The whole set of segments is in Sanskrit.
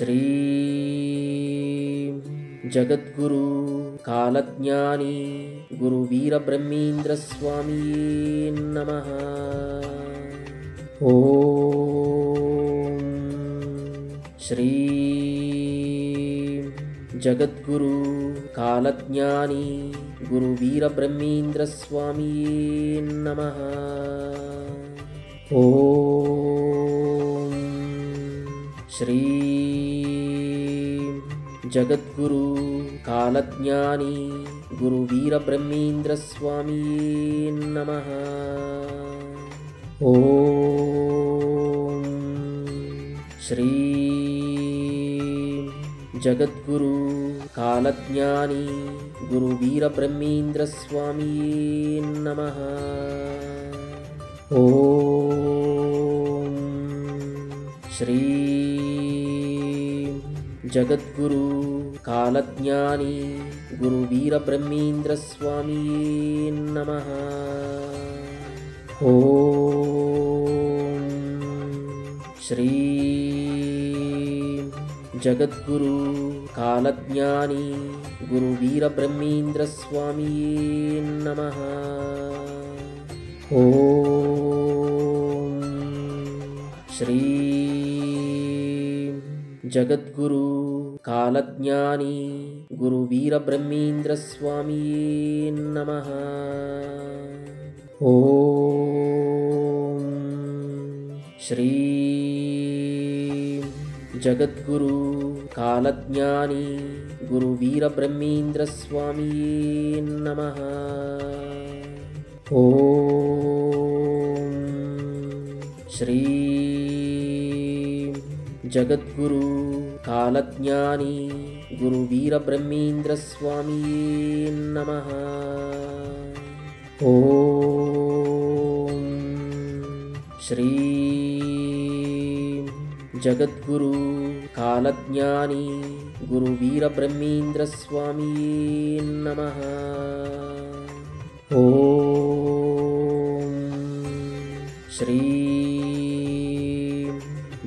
श्री जगद्गुरु कालज्ञानी गुरुवीरब्रह्मीन्द्रस्वामी नमः। ॐ श्री जगद्गुरु कालज्ञानी गुरुवीरब्रह्मीन्द्रस्वामी नमः। ॐ श्री जगद्गुरु कालज्ञानी गुरुवीरब्रह्मीन्द्रस्वामी नमः। ॐ श्री जगद्गुरु कालज्ञानी गुरुवीरब्रह्मीन्द्रस्वामी नमः। ॐ श्री जगद्गुरु कालज्ञानी गुरुवीरब्रह्मीन्द्रस्वामी नमः। श्री जगद्गुरु कालज्ञानी गुरुवीरब्रह्मीन्द्रस्वामी नमः। ॐ श्री जगद्गुरु कालज्ञानी गुरुवीरब्रह्मीन्द्रस्वामी नमः। ॐ श्री जगद्गुरु कालज्ञानी गुरुवीरब्रह्मीन्द्रस्वामी नमः। ॐ श्री जगद्गुरु कालज्ञानी गुरुवीरब्रह्मीन्द्रस्वामी नमः। ॐ श्री जगद्गुरु कालज्ञानी गुरुवीरब्रह्मीन्द्रस्वामी नमः। ॐ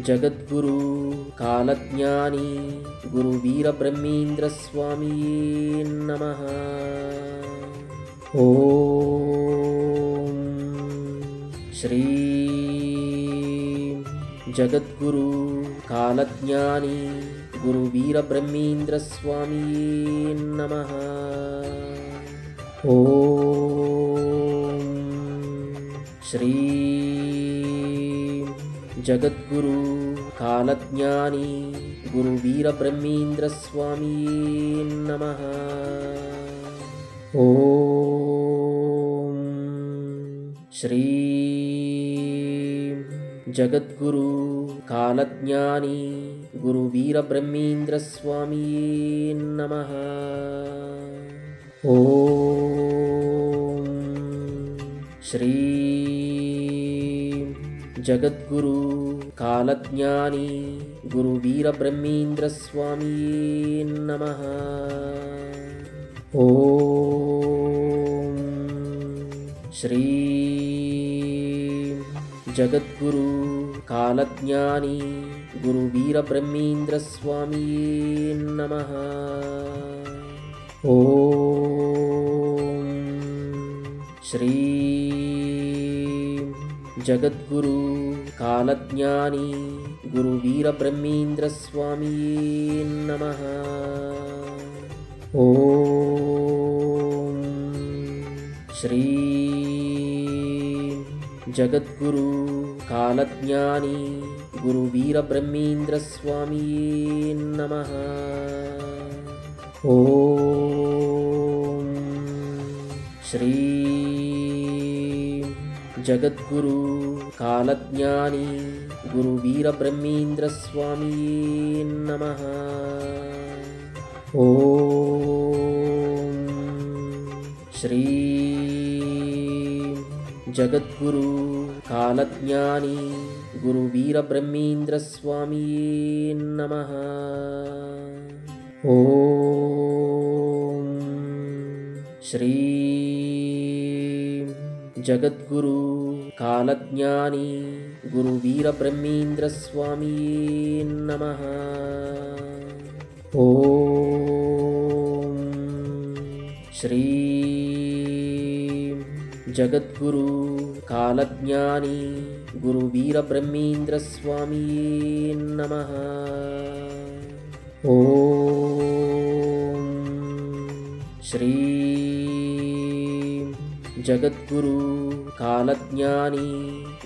जगद्गुरु कालज्ञानी गुरुवीरब्रह्मीन्द्रस्वामी नमः। ॐ श्री जगद्गुरु कालज्ञानी गुरुवीरब्रह्मीन्द्रस्वामी नमः। ॐ श्री जगद्गुरु कालज्ञानी गुरुवीरब्रह्मीन्द्रस्वामी नमः। ॐ श्री जगद्गुरु कालज्ञानी गुरुवीरब्रह्मीन्द्रस्वामी नमः। ॐ श्री जगद्गुरु कालज्ञानी गुरुवीरब्रह्मीन्द्रस्वामी नमः। ॐ श्री जगद्गुरु कालज्ञानी गुरुवीरब्रह्मीन्द्रस्वामी नमः। ॐ श्री जगद्गुरु कालज्ञानी गुरुवीरब्रह्मीन्द्रस्वामी नमः ॐ श्री जगद्गुरु कालज्ञानी गुरुवीरब्रह्मीन्द्रस्वामी नमः ॐ श्री जगद्गुरु कालज्ञानी गुरुवीरब्रह्मीन्द्रस्वामी नमः। ॐ श्री जगद्गुरु कालज्ञानी गुरुवीरब्रह्मीन्द्रस्वामी नमः। ॐ श्री जगद्गुरु कालज्ञानी गुरुवीरब्रह्मेन्द्रस्वामी नमः। ॐ श्री जगद्गुरु कालज्ञानी गुरुवीरब्रह्मेन्द्रस्वामी नमः। ॐ श्री जगद्गुरु कालज्ञानी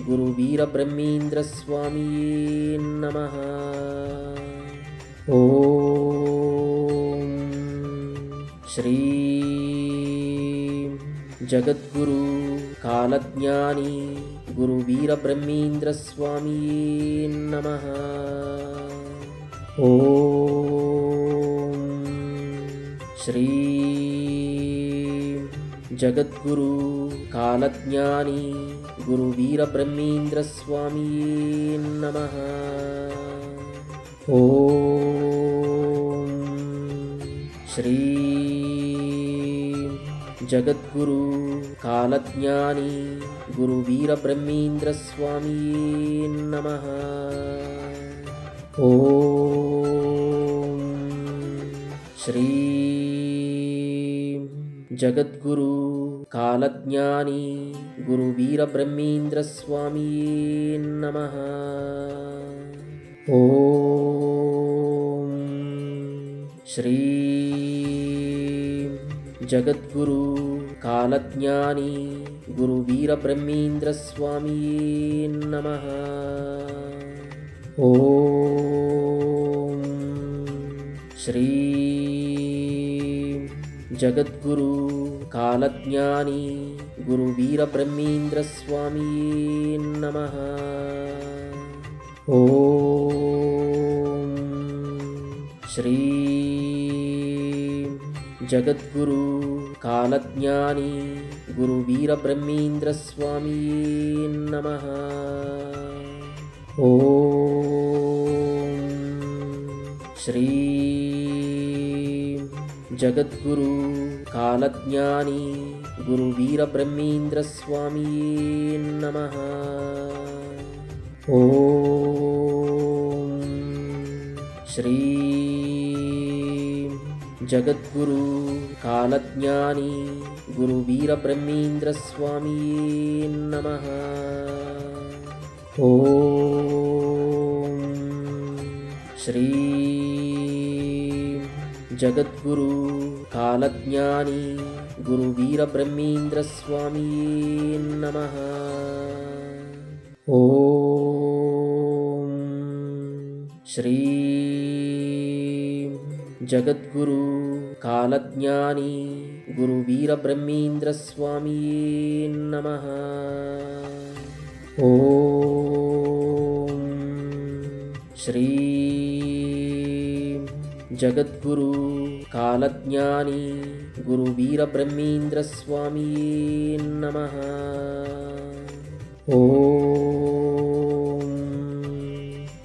गुरुवीरब्रह्मेन्द्रस्वामी नमः। ॐ श्री जगद्गुरु कालज्ञानी गुरुवीरब्रह्मेन्द्रस्वामी नमः। ॐ श्री जगद्गुरु कालज्ञानी गुरुवीरब्रह्मेन्द्रस्वामी नमः। ॐ श्री जगद्गुरु कालज्ञानी गुरुवीरब्रह्मेन्द्रस्वामी नमः। ॐ श्री जगद्गुरु कालज्ञानी गुरुवीरब्रह्मेन्द्रस्वामी नमः। ॐ श्री जगद्गुरु कालज्ञानी गुरुवीरब्रह्मेन्द्रस्वामी नमः। ॐ जगद्गुरु कालज्ञानी गुरुवीरब्रह्मेन्द्रस्वामी नमः। ॐ श्री जगद्गुरु कालज्ञानी गुरुवीरब्रह्मेन्द्रस्वामी नमः। ॐ श्री जगद्गुरु कालज्ञानी गुरुवीरब्रह्मेन्द्रस्वामी नमः। श्री जगद्गुरु कालज्ञानी गुरुवीरब्रह्मेन्द्रस्वामी नमः। ॐ श्री जगद्गुरु कालज्ञानी गुरुवीरब्रह्मेन्द्रस्वामी नमः। ॐ श्री जगद्गुरु कालज्ञानी गुरुवीरब्रह्मेन्द्रस्वामी नमः। ॐ जगद्गुरु कालज्ञानी गुरुवीरब्रह्मेन्द्रस्वामी नमः। ॐ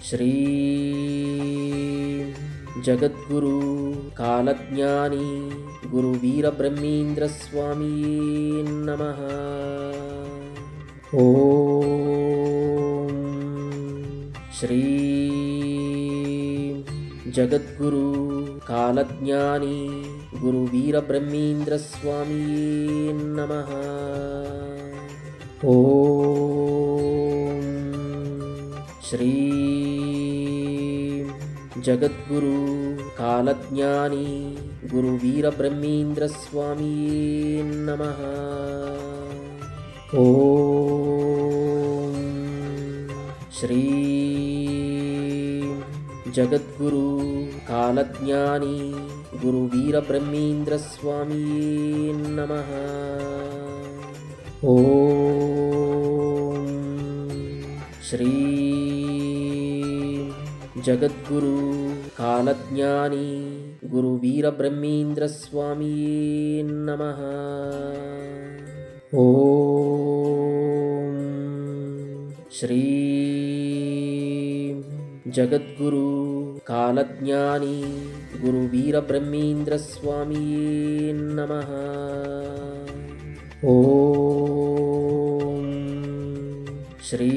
श्री जगद्गुरु कालज्ञानी गुरुवीरब्रह्मेन्द्रस्वामी नमः। ॐ श्री जगद्गुरु कालज्ञानी गुरुवीरब्रह्मेन्द्रस्वामी नमः। ॐ श्री जगद्गुरु कालज्ञानी गुरुवीरब्रह्मेन्द्रस्वामी नमः। ॐ श्री जगद्गुरु कालज्ञानी गुरुवीरब्रह्मेन्द्रस्वामी नमः। ॐ श्री जगद्गुरु कालज्ञानी गुरुवीरब्रह्मेन्द्रस्वामी नमः। ॐ श्री जगद्गुरु कालज्ञानी गुरुवीरब्रह्मेन्द्रस्वामी नमः। ॐ श्री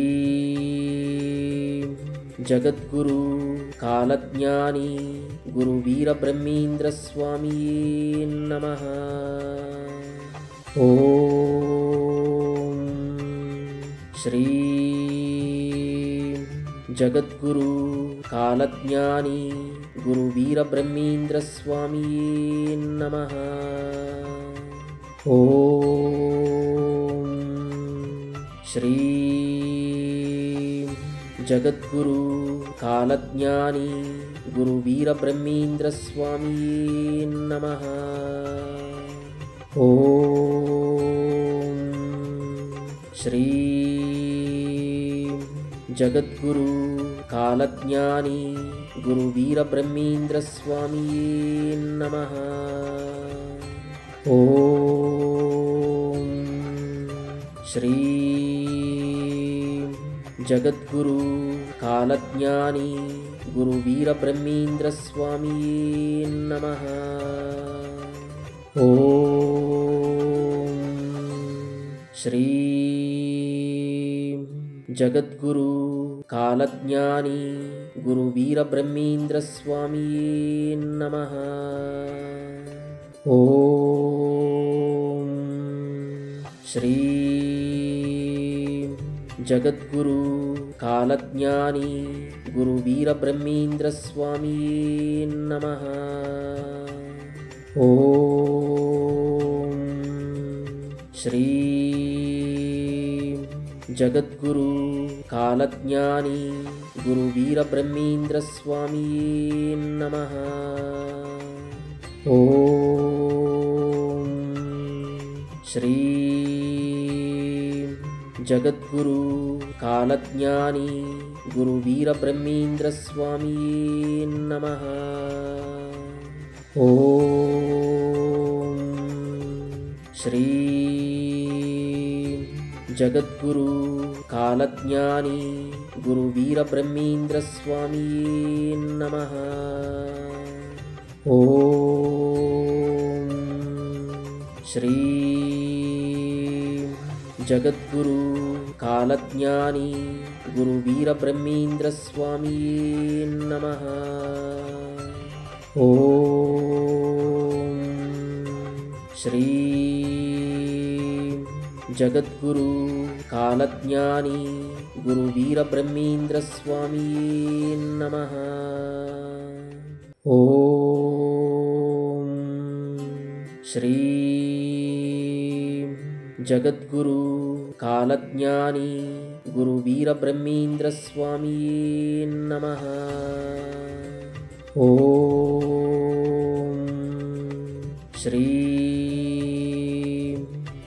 जगद्गुरु कालज्ञानी गुरुवीरब्रह्मीन्द्रस्वामी नमः। ॐ श्री जगद्गुरु कालज्ञानी गुरुवीरब्रह्मीन्द्रस्वामी नमः। ॐ श्री जगद्गुरु कालज्ञानी गुरुवीरब्रह्मीन्द्रस्वामी नमः। ॐ श्री जगद्गुरु कालज्ञानी गुरुवीरब्रह्मीन्द्रस्वामी नमः। ॐ श्री जगद्गुरु कालज्ञानी गुरुवीरब्रह्मीन्द्रस्वामी नमः। ॐ श्री जगद्गुरु कालज्ञानी गुरुवीरब्रह्मीन्द्रस्वामी नमः। ॐ श्री जगद्गुरु कालज्ञानी गुरुवीरब्रह्मीन्द्रस्वामी नमः। ॐ श्री जगद्गुरु कालज्ञानी गुरुवीरब्रह्मीन्द्रस्वामी नमः। श्री जगद्गुरु कालज्ञानी गुरुवीरब्रह्मीन्द्रस्वामी नमः। ॐ श्री जगद्गुरु कालज्ञानी गुरुवीरब्रह्मीन्द्रस्वामी नमः। श्री जगद्गुरु कालज्ञानी गुरुवीरब्रह्मीन्द्रस्वामी नमः। ॐ श्री जगद्गुरु कालज्ञानी गुरुवीरब्रह्मीन्द्रस्वामी नमः। ॐ श्री जगद्गुरु कालज्ञानी गुरुवीरब्रह्मीन्द्रस्वामी नमः। ॐ श्री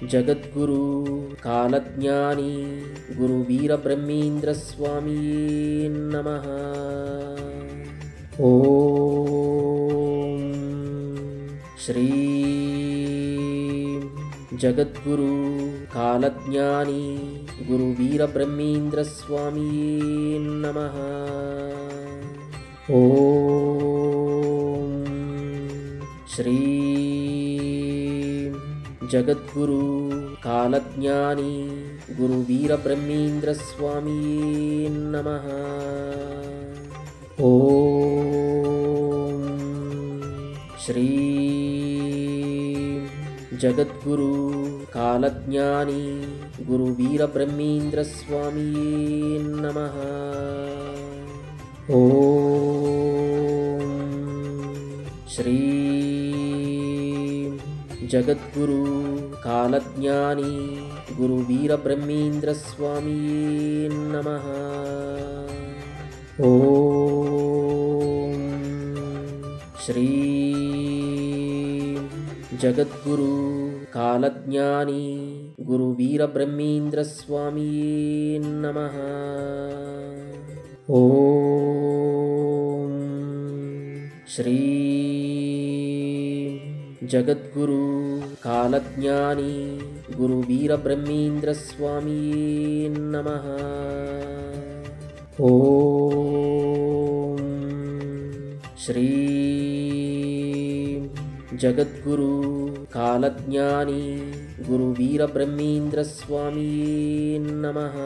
जगद्गुरु कालज्ञानी गुरुवीरब्रह्मीन्द्रस्वामी नमः। ॐ श्री जगद्गुरु कालज्ञानी गुरुवीरब्रह्मीन्द्रस्वामी नमः। ॐ श्री जगद्गुरु कालज्ञानी गुरुवीरब्रह्मीन्द्रस्वामी नमः। ॐ श्री जगद्गुरु कालज्ञानी गुरुवीरब्रह्मीन्द्रस्वामी नमः। ॐ श्री जगद्गुरु कालज्ञानी गुरुवीरब्रह्मीन्द्रस्वामी नमः। ॐ श्री जगद्गुरु कालज्ञानी गुरुवीरब्रह्मीन्द्रस्वामी नमः। ॐ श्री जगद्गुरु कालज्ञानी गुरुवीरब्रह्मीन्द्रस्वामी नमः। ॐ श्री जगद्गुरु कालज्ञानी गुरुवीरब्रह्मीन्द्रस्वामी नमः